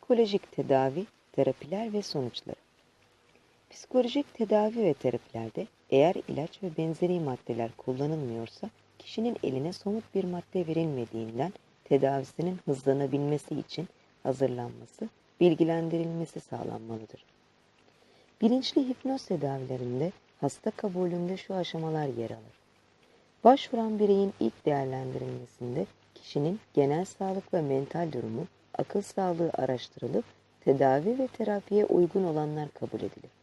Psikolojik tedavi, terapiler ve sonuçları. Psikolojik tedavi ve terapilerde eğer ilaç ve benzeri maddeler kullanılmıyorsa kişinin eline somut bir madde verilmediğinden tedavisinin hızlanabilmesi için hazırlanması, bilgilendirilmesi sağlanmalıdır. Bilinçli hipnoz tedavilerinde hasta kabulünde şu aşamalar yer alır. Başvuran bireyin ilk değerlendirilmesinde kişinin genel sağlık ve mental durumu, akıl sağlığı araştırılıp tedavi ve terapiye uygun olanlar kabul edilir.